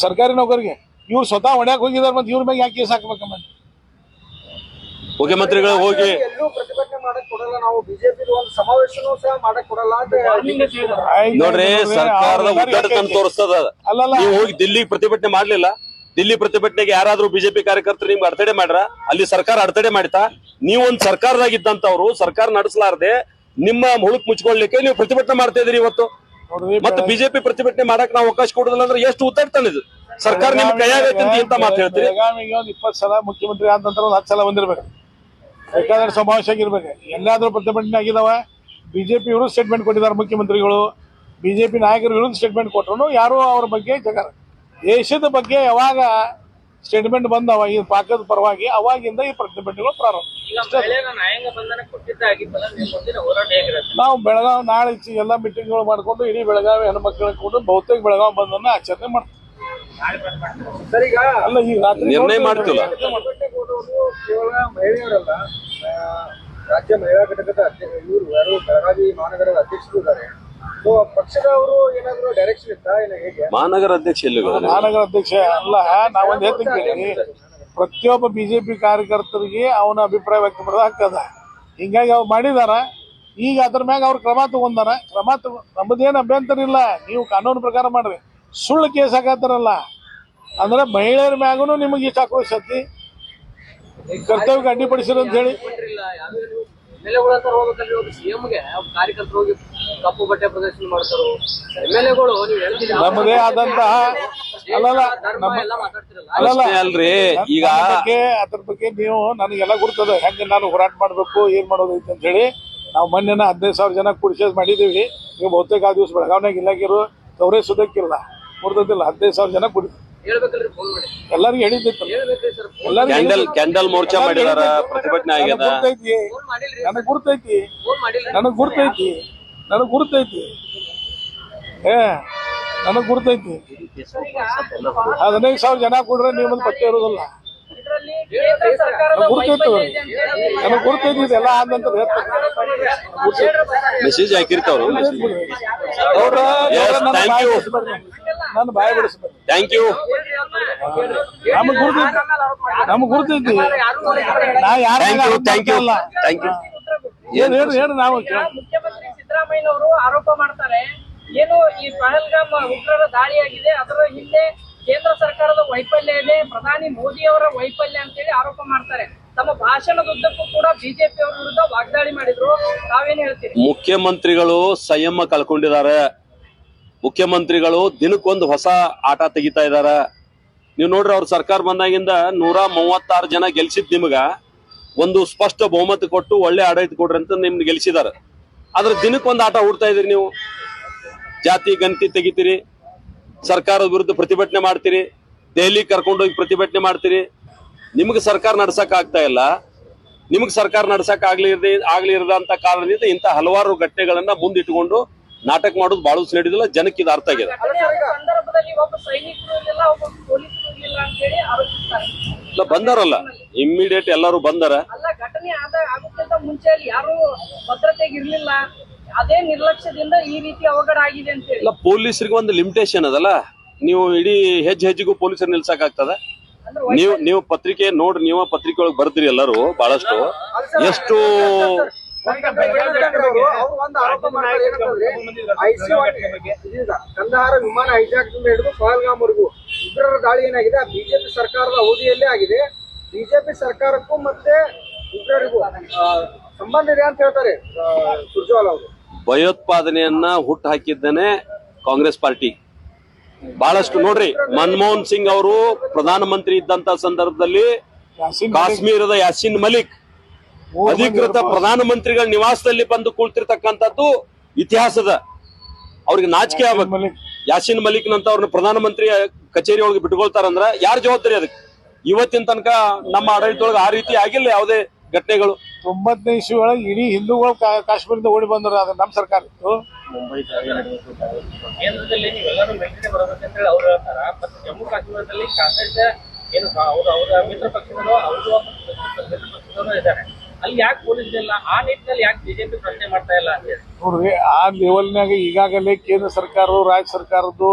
A: ಸರ್ಕಾರಿ ನೌಕರಿಗೆ. ಇವ್ರು ಸ್ವತಃ ಹೊಡ್ಯಾಕ್ ಹೋಗಿದಾರ ಮತ್ತೆ ಇವ್ರ ಮ್ಯಾಗ ಯಾಕೆ ಕೇಸ್ ಹಾಕ್ಬೇಕಮ್ಮ
C: ಮುಖ್ಯಮಂತ್ರಿಗಳು ಹೋಗಿ
D: ಎಲ್ಲೂ ಪ್ರತಿಭಟನೆ ಮಾಡಕ್ ಕೊಡಲ್ಲ. ನಾವು ಬಿಜೆಪಿ ಒಂದು ಸಮಾವೇಶನೂ ಸಹ ಮಾಡಕ್ ಕೊಡಲ್ಲ ಅಂತ
C: ನೋಡ್ರಿ ಸರ್ಕಾರದ ಉದ್ದಟತನ ತೋರಿಸ್ತದ. ನೀವು ಹೋಗಿ ದಿಲ್ಲಿ ಪ್ರತಿಭಟನೆ ಮಾಡ್ಲಿಲ್ಲ. ದಿಲ್ಲಿ ಪ್ರತಿಭಟನೆಗೆ ಯಾರಾದ್ರೂ ಬಿಜೆಪಿ ಕಾರ್ಯಕರ್ತರು ನಿಮ್ಗೆ ಅಡತಡೆ ಮಾಡ್ರ? ಅಲ್ಲಿ ಸರ್ಕಾರ ಅಡತಡೆ ಮಾಡಿತಾ ನೀವು ಒಂದ್ ಸರ್ಕಾರದಾಗಿದ್ದಂತವ್ರು ಸರ್ಕಾರ ನಡೆಸಲಾರದೆ ನಿಮ್ಮ ಮುಳುಕ್ ಮುಚ್ಕೊಳ್ಲಿಕ್ಕೆ ನೀವು ಪ್ರತಿಭಟನೆ ಮಾಡ್ತಾ ಇದ್ರಿ ಇವತ್ತು. ಮತ್ತೆ ಬಿಜೆಪಿ ಪ್ರತಿಭಟನೆ ಮಾಡಕ್ ನಾವು ಅವಕಾಶ ಕೊಡುದಿಲ್ಲ ಅಂದ್ರೆ ಎಷ್ಟು ಉದ್ದಾಡ್ತಾನೆ ಇದು? ಸರ್ಕಾರ ನಿಮ್ ಕೈಯಾಗೈತೆ ಅಂತ ಇಂತ ಮಾತು ಹೇಳ್ತೀರಿ?
A: ಬೆಳಗಾವಿಗೆ ಒಂದ್ ಇಪ್ಪತ್ತು ಸಲ ಮುಖ್ಯಮಂತ್ರಿ ಆದ ನಂತರ ಒಂದ್ ಹತ್ತು ಸಲ ಬಂದಿರ್ಬೇಕು. ಯಾಕಂದ್ರೆ ಸಮಾವೇಶ ಆಗಿರ್ಬೇಕು ಎಲ್ಲಾದ್ರೂ ಪ್ರತಿಭಟನೆ ಆಗಿದಾವ. ಬಿಜೆಪಿ ಇವರು ಸ್ಟೇಟ್ಮೆಂಟ್ ಕೊಟ್ಟಿದ್ದಾರೆ ಮುಖ್ಯಮಂತ್ರಿಗಳು. ಬಿಜೆಪಿ ನಾಯಕರು ವಿರುದ್ಧ ಸ್ಟೇಟ್ಮೆಂಟ್ ಕೊಟ್ಟರು ಯಾರು ಅವ್ರ ಬಗ್ಗೆ ಜಗ ದೇಶದ ಬಗ್ಗೆ ಯಾವಾಗ ಸ್ಟೇಟ್ಮೆಂಟ್ ಬಂದವ ಈ ಪಾಕದ ಪರವಾಗಿ ಅವಾಗಿಂದ ಈ ಪ್ರತಿಭಟನೆಗಳು ಪ್ರಾರಂಭ. ನಾವು ಬೆಳಗಾವಿ ನಾಳೆ ಎಲ್ಲ ಮೀಟಿಂಗ್ಗಳು ಮಾಡ್ಕೊಂಡು ಇಡೀ ಬೆಳಗಾವಿ ಹೆಣ್ಮಕ್ಳ ಕೂಡ ಬಹುತೇಕ ಬೆಳಗಾವಿ ಬಂದನ್ನ ಆಚರಣೆ ಮಾಡ್ತೀವಿ.
D: ಮಾಡ್ತಿಲ್ಲ ಈಗ
A: ಅಲ್ಲ ಈಗ ರಾತ್ರಿ
C: ನಿರ್ಣಯ ಮಾಡ್ತೀವಲ್ಲ.
D: ಕೇವಲ ಮಹಿಳೆಯರಲ್ಲ. ಆ, ರಾಜ್ಯ ಮಹಿಳಾ ಘಟಕದ ಅಧ್ಯಕ್ಷ ಇವರು ಯಾರು? ಬೆಳಗಾವಿ ಮಹಾನಗರದ ಅಧ್ಯಕ್ಷರು ಇದ್ದಾರೆ. ಪಕ್ಷದವರು ಏನಾದ್ರು ಡೈರೆಕ್ಷನ್ ಇತ್ತಾ? ಇಲ್ಲ ಹೇಗೆ?
C: ಮಹಾನಗರ ಅಧ್ಯಕ್ಷ ಎಲ್ಲಿ
A: ಮಹಾನಗರ ಅಧ್ಯಕ್ಷ ಅಲ್ಲ ನಾವೊಂದು ಹೇಳ್ತೀನಿ ಪ್ರತಿಯೊಬ್ಬ ಬಿಜೆಪಿ ಕಾರ್ಯಕರ್ತರಿಗೆ ಅವನ ಅಭಿಪ್ರಾಯ ವ್ಯಕ್ತಪಡೋದು ಆಗ್ತದ ಹಿಂಗಾಗಿ ಅವ್ರು ಮಾಡಿದಾರ. ಈಗ ಅದ್ರ ಮ್ಯಾಗ ಅವ್ರು ಕ್ರಮ ತಗೊಂಡಾರ. ಕ್ರಮ ತಗೊ ನಮ್ಮದೇನು ಅಭ್ಯಂತರ ಇಲ್ಲ. ನೀವು ಕಾನೂನು ಪ್ರಕಾರ ಮಾಡ್ರಿ. ಸುಳ್ಳು ಕೇಸ್ ಹಾಕತ್ತಾರಲ್ಲ. ಅಂದ್ರೆ ಮಹಿಳೆಯರ ಮ್ಯಾಗೂ ನಿಮಗೆ ಇಷ್ಟ ಆಕ್ರೋಶಿ ಕರ್ತವ್ಯ ಕರ್ತವ್ಯಕ್ಕೆ ಅಡ್ಡಿಪಡಿಸಿರ ಅಂತ ಹೇಳಿ.
E: ಕಪ್ಪು ಬಟ್ಟೆ ಪ್ರದರ್ಶನ ಮಾಡ್ತಾರೋ? ಎಂಎಲ್ಎಗಳು ಎಲ್ ಎಗಳು ನೀವು ಹೇಳ್ತೀರಿ?
A: ನಮ್ಮದೇ ಆದಂತಹ ಅಲ್ಲಲ್ಲ
E: ಧರ್ಮ ಎಲ್ಲ ಮಾತಾಡ್ತಿರಲ್ಲ.
A: ಅಲ್ಲಲ್ಲ
C: ಅಲ್ರಿ ಈಗ
A: ಅದ್ರ ಬಗ್ಗೆ ಅದ್ರ ಬಗ್ಗೆ ನೀವು ನನಗೆಲ್ಲ ಗುರ್ತದ. ಹೆಂಗೆ ನಾನು ಹೋರಾಟ ಮಾಡ್ಬೇಕು ಏನ್ ಮಾಡೋದೈತೆ ಅಂತ ಹೇಳಿ ನಾವು ಮೊನ್ನೆನ ಹದಿನೈದು ಸಾವಿರ ಜನ ಕುಡಿಸೇಸ್ ಮಾಡಿದೀವಿ. ನೀವು ಬಹುತೇಕ ಆ ದಿವಸ ಬೆಳಗಾವ್ನಾಗ ಇಲ್ಲಾಗಿರು ಕವರೇಜ್ ಸುದಕ್ಕಿಲ್ಲ ಮುರ್ದಿಲ್ಲ ಹದಿನೈದು ಸಾವಿರ ಜನ ಕುಡಿ
E: ಹೇಳ್ಬೇಕಲ್ರಿ ಫೋನ್ ಮಾಡಿ.
A: ಎಲ್ಲರಿಗೂ ಹೇಳಿದ್ದಿತ್ತು
E: ಹೇಳ್ಬೇಕ್ರಿ ಸರ್
A: ಎಲ್ಲರಿಗೂ
C: ಕ್ಯಾಂಡಲ್ ಕ್ಯಾಂಡಲ್ ಮೋರ್ಚಾ ಮಾಡಿದಾರ ಪ್ರತಿಭಟನೆ
A: ಆಗಿದೆ
C: ನನಗೆ
A: ಗುರ್ತೈತಿ.
E: ಫೋನ್ ಮಾಡಿಲ್ರಿ
A: ನನಗ್ ಗುರ್ತೈತಿ. ನನಗ್ ಗುರ್ತೈತಿ. ಏ ನನಗೆ ಗುರ್ತೈತಿ. ಹದಿನೈದು ಸಾವಿರ ಜನ ಕೊಡ್ರೆ ನೀವು ಮುಂದೆ ಪತ್ತೆ ಇರೋದಿಲ್ಲ. ಗುರುತೈತಿ ನನಗ್ ಗುರ್ತೈತಿ ಇದೆಲ್ಲ ಆದಂತ
C: ಮೆಸೇಜ್ ಹಾಕಿರ್ತಾವ್ರು.
A: ಅವ್ರ
C: thank
A: ಬಾಯಿ ಬಾಯಿ
C: ಥ್ಯಾಂಕ್ ಯು
A: ನಮಗ್ ಗುರ್ತೈತಿ. ನಮಗ್ ಗುರ್ತೈತಿ. ನಾ ಯಾರು
C: thank you thank you thank you
A: ಏನು ಹೇಳಿ ಹೇಳಿ ನಾವು
E: ಸಿದ್ದರಾಮಯ್ಯನವರು ಆರೋಪ ಮಾಡ್ತಾರೆ, ಏನು ಈ ಪಹಲ್ಗಾಮ್ ಉಗ್ರರ ದಾಳಿಯಾಗಿದೆ, ಅದರ ಹಿಂದೆ ಕೇಂದ್ರ ಸರ್ಕಾರದ ವೈಫಲ್ಯ ಇದೆ, ಪ್ರಧಾನಿ ಮೋದಿ ಅವರ ವೈಫಲ್ಯ ಅಂತೇಳಿ ಆರೋಪ ಮಾಡ್ತಾರೆ. ತಮ್ಮ ಭಾಷಣದುದ್ದಕ್ಕೂ ಕೂಡ ಬಿಜೆಪಿ ಅವರ ವಿರುದ್ಧ ವಾಗ್ದಾಳಿ ಮಾಡಿದ್ರು. ತಾವೇನು ಹೇಳ್ತೀರಿ?
C: ಮುಖ್ಯಮಂತ್ರಿಗಳು ಸಂಯಮ ಕಳ್ಕೊಂಡಿದ್ದಾರೆ. ಮುಖ್ಯಮಂತ್ರಿಗಳು ದಿನಕ್ಕೊಂದು ಹೊಸ ಆಟ ತೆಗಿತಾ ಇದಾರ ನೀವು ನೋಡ್ರಿ ಅವ್ರ ಸರ್ಕಾರ ಬಂದಾಗಿಂದ ನೂರ ಮೂವತ್ತಾರು ಜನ ಗೆಲ್ಸಿದ್ ನಿಮ್ಗ ಒಂದು ಸ್ಪಷ್ಟ ಬಹುಮತ ಕೊಟ್ಟು ಒಳ್ಳೆ ಆಡಳಿತ ಕೊಡ್ರಿ ಅಂತ ನಿಮ್ಗೆ ಗೆಲ್ಸಿದಾರ. ಆದ್ರೆ ದಿನಕ್ಕೊಂದು ಆಟ ಹೂಡ್ತಾ ಇದ್ರಿ ನೀವು ಜಾತಿ ಗಣತಿ ತೆಗಿತೀರಿ ಸರ್ಕಾರದ ವಿರುದ್ಧ ಪ್ರತಿಭಟನೆ ಮಾಡ್ತೀರಿ ದೆಹಲಿ ಕರ್ಕೊಂಡೋಗಿ ಪ್ರತಿಭಟನೆ ಮಾಡ್ತೀರಿ ನಿಮ್ಗೆ ಸರ್ಕಾರ ನಡ್ಸಕ್ ಆಗ್ತಾ ಇಲ್ಲ ನಿಮ್ಗೆ ಸರ್ಕಾರ ನಡ್ಸಕ್ ಆಗ್ಲಿ ಆಗ್ಲಿ ಇರದಂತ ಕಾರಣದಿಂದ ಇಂಥ ಹಲವಾರು ಘಟನೆಗಳನ್ನ ಮುಂದಿಟ್ಟುಕೊಂಡು ನಾಟಕ ಮಾಡೋದು ಬಾಳು ನಡೆದಿಲ್ಲ ಜನಕ್ಕೆ ಇದು ಅರ್ಥ ಆಗಿದೆ ಇಲ್ಲ ಬಂದಾರಲ್ಲ ಇಮ್ಮಿಡಿಯೇಟ್ ಎಲ್ಲರೂ ಬಂದಾರ
E: ಅಲ್ಲ ಘಟನೆ ಆದ ಮುಂಚೆ ಯಾರು ಭದ್ರತೆಗೆ ಇರ್ಲಿಲ್ಲ ಅದೇ ನಿರ್ಲಕ್ಷ್ಯದಿಂದ ಈ ರೀತಿ ಅವಘಡ ಆಗಿದೆ ಅಂತೇಳಿ
C: ಇಲ್ಲ ಪೊಲೀಸರಿಗೆ ಒಂದು ಲಿಮಿಟೇಷನ್ ಅದಲ್ಲ ನೀವು ಇಡೀ ಹೆಜ್ಜೆ ಹೆಜ್ಜೆಗೂ ಪೊಲೀಸರು ನಿಲ್ಸಕ್ ಆಗ್ತದ ನೀವು ನೀವು ಪತ್ರಿಕೆ ನೋಡ್ರಿ ನೀವು ಪತ್ರಿಕೆ ಒಳಗೆ ಬರ್ತೀರಿ ಎಲ್ಲರೂ ಬಹಳಷ್ಟು ಎಷ್ಟು
D: ಅವರು ಒಂದು ಆರೋಪ ಮಾಡ್ತಾರೆ ಏನಂತಂದ್ರೆ IC-1 ಕಂದಹಾರ ವಿಮಾನ ಹೈಜಾಕ್ ಹಿಡಿದು ಪಹಲ್ಗಾಮ್ವರೆಗೂ ಉಗ್ರರ ದಾಳಿ ಏನಾಗಿದೆ? ಬಿಜೆಪಿ ಸರ್ಕಾರದ ಅವಧಿಯಲ್ಲೇ ಆಗಿದೆ. ಬಿಜೆಪಿ ಸರ್ಕಾರಕ್ಕೂ ಮತ್ತೆ ಉಗ್ರರಿಗೂ ಸಂಬಂಧ ಇದೆ ಅಂತ ಹೇಳ್ತಾರೆ ಸುರ್ಜೇವಾಲ ಅವರು.
C: ಭಯೋತ್ಪಾದನೆಯನ್ನ ಹುಟ್ಟು ಹಾಕಿದ್ದೇನೆ ಕಾಂಗ್ರೆಸ್ ಪಾರ್ಟಿ. ಬಹಳಷ್ಟು ನೋಡ್ರಿ ಮನಮೋಹನ್ ಸಿಂಗ್ ಅವರು ಪ್ರಧಾನಮಂತ್ರಿ ಇದ್ದಂತ ಸಂದರ್ಭದಲ್ಲಿ
A: ಯಾಸೀನ್
C: ಕಾಶ್ಮೀರದ ಯಾಸಿನ್ ಮಲಿಕ್ ಅಧಿಕೃತ. ಪ್ರಧಾನಮಂತ್ರಿಗಳ ನಿವಾಸದಲ್ಲಿ ಬಂದು ಕುಳಿತಿರ್ತಕ್ಕಂಥದ್ದು ಇತಿಹಾಸದ. ಅವ್ರಿಗೆ ನಾಚಿಕೆ ಆಗ್ಬೇಕು. ಯಾಸಿನ್ ಮಲಿಕ್ ನಂತ ಅವ್ರನ್ನ ಪ್ರಧಾನಮಂತ್ರಿ ಕಚೇರಿ ಒಳಗೆ ಬಿಟ್ಕೊಳ್ತಾರಂದ್ರ ಯಾರ ಜವಾಬ್ದಾರಿ ಅದಕ್ಕೆ? ಇವತ್ತಿನ ತನಕ ನಮ್ಮ ಆಡಳಿತದೊಳಗೆ ಆ ರೀತಿ ಆಗಿಲ್ಲ ಯಾವುದೇ ಘಟನೆಗಳು.
A: ತೊಂಬತ್ತನೇ ಇಸ್ವಿ ಒಳಗೆ ಇಡೀ ಹಿಂದೂಗಳು ಕಾ- ಕಾಶ್ಮೀರದಿಂದ ಓಡಿ ಬಂದ್ರ ಅದು ನಮ್ಮ ಸರ್ಕಾರ. ಇತ್ತು
E: ಕೇಂದ್ರದಲ್ಲಿ ನೀವೆಲ್ಲರೂ ಮೆಂಟನೆ ಬರಬೇಕಂತ ಹೇಳಿ ಅವ್ರು ಹೇಳ್ತಾರ? ಮತ್ತೆ ಜಮ್ಮು ಕಾಶ್ಮೀರದಲ್ಲಿ ಕಾಂಗ್ರೆಸ್ ಏನು ಅವರು ಅವರ ಮಿತ್ರ ಪಕ್ಷಗಳು ಅವರು ಮಿತ್ರ ಪಕ್ಷದವರು ಇದ್ದಾರೆ. ಅಲ್ಲಿ ಯಾಕೆ ಪೊಲೀಸ್ ಆ ನಿಟ್ಟಿನಲ್ಲಿ ಯಾಕೆ ಬಿಜೆಪಿ ಪ್ರಶ್ನೆ ಮಾಡ್ತಾ ಇಲ್ಲ? ಅಂತ
A: ನೋಡ್ರಿ, ಆ ಲೆವೆಲ್ನಾಗ ಈಗಾಗಲೇ ಕೇಂದ್ರ ಸರ್ಕಾರ ರಾಜ್ಯ ಸರ್ಕಾರದ್ದು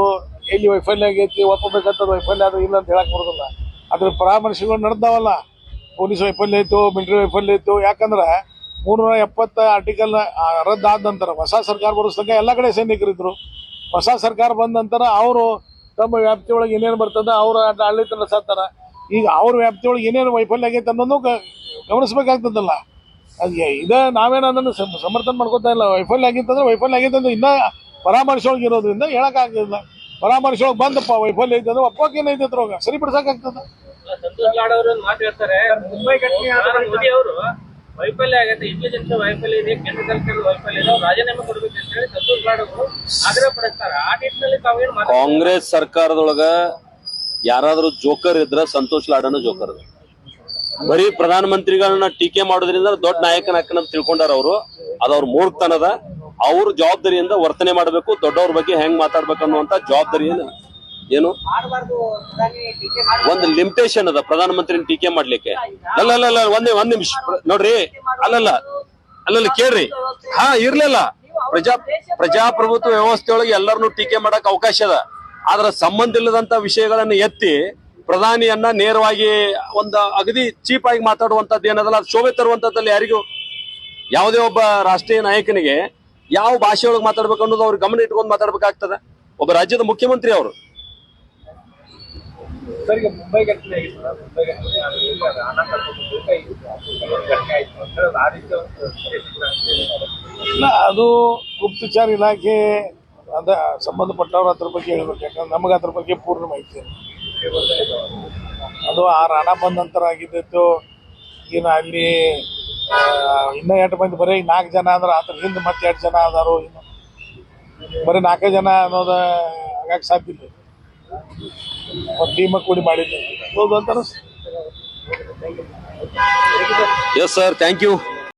A: ಎಲ್ಲಿ ವೈಫಲ್ಯ ಆಗೈತಿ ಒಪ್ಪಬೇಕಂತ ವೈಫಲ್ಯ ಅದು ಇಲ್ಲ ಅಂತ ಹೇಳಕ್ ಬರೋದಿಲ್ಲ. ಅದ್ರ ಪರಾಮರ್ಶೆಗಳು ನಡೆದಾವಲ್ಲ. ಪೊಲೀಸ್ ವೈಫಲ್ಯ ಇತ್ತು ಮಿಲಿಟರಿ ವೈಫಲ್ಯ ಇತ್ತು ಯಾಕಂದ್ರೆ ಮೂರ್ನೂರ ಎಪ್ಪತ್ತ ಆರ್ಟಿಕಲ್ ರದ್ದಾದ ನಂತರ ಹೊಸ ಸರ್ಕಾರ ಬರೋಸ್ತಂಗ ಎಲ್ಲ ಕಡೆ ಸೈನಿಕರು ಇದ್ರು. ಹೊಸ ಸರ್ಕಾರ ಬಂದ ನಂತರ ಅವರು ತಮ್ಮ ವ್ಯಾಪ್ತಿಯೊಳಗೆ ಏನೇನು ಬರ್ತದ, ಅವ್ರ ತರ ನಡೆಸತ್ತಾರ. ಈಗ ಅವ್ರ ವ್ಯಾಪ್ತಿಯೊಳಗೆ ಏನೇನು ವೈಫಲ್ಯ ಆಗೈತೆ ಅನ್ನೋದು ಗಮನಿಸ್ಬೇಕಾಗ್ತದಲ್ಲ. ಅದು ಇದೇ ನಾವೇನು ಅದನ್ನು ಸಮ- ಸಮರ್ಥನೆ ಮಾಡ್ಕೋತಾ ಇಲ್ಲ. ವೈಫಲ್ಯ ಆಗಿತ್ತಂದ್ರೆ ವೈಫಲ್ಯ ಆಗಿತ್ತಂದ್ರೆ ಇನ್ನ ಇನ್ನೂ ಪರಾಮರ್ಶೆ ಒಳಗೆ ಇರೋದ್ರಿಂದ ಹೇಳಕ್ಕಾಗಿಲ್ಲ ಪರಾಮರ್ಶೆ ಒಳಗೆ ಬಂದಪ್ಪ ವೈಫಲ್ಯ ಐತೆ ಅಂದ್ರೆ ಒಪ್ಪಕ್ಕೇನೈತೆ ಅದ್ರೊಳಗೆ. ಸರಿಪಡಿಸಕ್ಕಾಗ್ತದ.
E: ಸಂತೋಷ್ ಲಾಡ್ ಅವರು ಮಾತು ಹೇಳ್ತಾರೆ. ಮುಂಬೈ ಮೋದಿ ಅವರು ವೈಫಲ್ಯ ಆಗತ್ತೆ ಇಂಟೆಲಿಜೆನ್ಸ್ ವೈಫಲ್ಯ ಇದೆ ಕೇಂದ್ರ ಸರ್ಕಾರದ ವೈಫಲ್ಯ ಇದೆ ಅವ್ರು ರಾಜೀನಾಮೆ ಕೊಡ್ಬೇಕು ಅಂತ ಹೇಳಿ ಸಂತೋಷ್ ಲಾಡ್ ಅವರು ಆಗ್ರಹ ಪಡಿಸ್ತಾರೆ. ಆ ನಿಟ್ಟಿನಲ್ಲಿ ತಾವೇನು ಮಾತಾಡ್ತಾರೆ?
C: ಕಾಂಗ್ರೆಸ್ ಸರ್ಕಾರದೊಳಗ ಯಾರಾದ್ರೂ ಜೋಕರ್ ಇದ್ರ ಸಂತೋಷ್ ಲಾಡನ ಜೋಕರ್. ಅದ. ಪ್ರಧಾನ ಮಂತ್ರಿಗಳನ್ನ ಟೀಕೆ ಮಾಡೋದ್ರಿಂದ ದೊಡ್ಡ ನಾಯಕನ ಹಾಕನಂತ ತಿಳ್ಕೊಂಡಾರ ಅವರು. ಅದು ಅವ್ರ ಮೂರ್ಖತನದ. ಅವ್ರ ಜವಾಬ್ದಾರಿಯಿಂದ ವರ್ತನೆ ಮಾಡಬೇಕು, ದೊಡ್ಡವ್ರ ಬಗ್ಗೆ ಹೆಂಗ್ ಮಾತಾಡ್ಬೇಕು ಅನ್ನುವಂತ ಜವಾಬ್ದಾರಿ ಏನು? ಒಂದು ಲಿಮಿಟೇಷನ್ ಅದ ಪ್ರಧಾನಮಂತ್ರಿ ಟೀಕೆ ಮಾಡ್ಲಿಕ್ಕೆ. ಅಲ್ಲ ಅಲ್ಲ ಅಲ್ಲ, ಒಂದೇ ಒಂದ್ ನಿಮಿಷ. ನೋಡ್ರಿ ಅಲ್ಲಲ್ಲ ಅಲ್ಲಲ್ಲ ಕೇಳ್ರಿ. ಹಾ, ಇರ್ಲಿಲ್ಲ. ಪ್ರಜಾ, ಪ್ರಜಾಪ್ರಭುತ್ವ ವ್ಯವಸ್ಥೆಯೊಳಗೆ ಎಲ್ಲರನ್ನು ಟೀಕೆ ಮಾಡಕ್ ಅವಕಾಶ ಅದ. ಆದ್ರ ಸಂಬಂಧ ಇಲ್ಲದಂತ ವಿಷಯಗಳನ್ನ ಎತ್ತಿ ಪ್ರಧಾನಿಯನ್ನ ನೇರವಾಗಿ ಒಂದು ಅಗದಿ ಚೀಪ್ ಆಗಿ ಮಾತಾಡುವಂತದ್ದು ಏನದಲ್ಲ ಅದು ಶೋಭೆ ತರುವಂತದ್ದಲ್ಲಿ ಯಾರಿಗೂ ಯಾವುದೇ ಒಬ್ಬ ರಾಷ್ಟ್ರೀಯ ನಾಯಕನಿಗೆ ಯಾವ ಭಾಷೆ ಒಳಗೆ ಮಾತಾಡ್ಬೇಕು ಅನ್ನೋದು ಅವ್ರ ಗಮನ ಇಟ್ಕೊಂಡು ಮಾತಾಡ್ಬೇಕಾಗ್ತದೆ. ಒಬ್ಬ ರಾಜ್ಯದ ಮುಖ್ಯಮಂತ್ರಿ ಅವರು.
A: ಇಲ್ಲ ಅದು ಗುಪ್ತಚರ ಇಲಾಖೆ ಅದ ಸಂಬಂಧಪಟ್ಟವ್ರ ಅದ್ರ ಬಗ್ಗೆ ಹೇಳ್ಬೇಕು. ಯಾಕಂದ್ರೆ ನಮಗೆ ಅದ್ರ ಬಗ್ಗೆ ಪೂರ್ಣ ಮಾಹಿತಿ. ಅದು ಆ ರಣ ಬಂದ ನಂತರ ಆಗಿದ್ದು ಏನು ಅಲ್ಲಿ ಇನ್ನೂ ಎಂಟು ಮಂದಿ ಬರೀ ನಾಲ್ಕು ಜನ ಅಂದ್ರೆ ಅದ್ರ ಹಿಂದೆ ಮತ್ತೆ ಎರಡು ಜನ ಅದಾರು ಇನ್ನು. ಬರೀ ನಾಲ್ಕೇ ಜನ ಅನ್ನೋದು ಆಗಕ್ಕೆ ಸಾಧ್ಯ ಇಲ್ಲ. ಒಂದು ಟೀಮ ಕೂಡಿ ಮಾಡಿದ್ದು. ಹೌದು
C: ಎಸ್ ಸರ್ ಥ್ಯಾಂಕ್ ಯು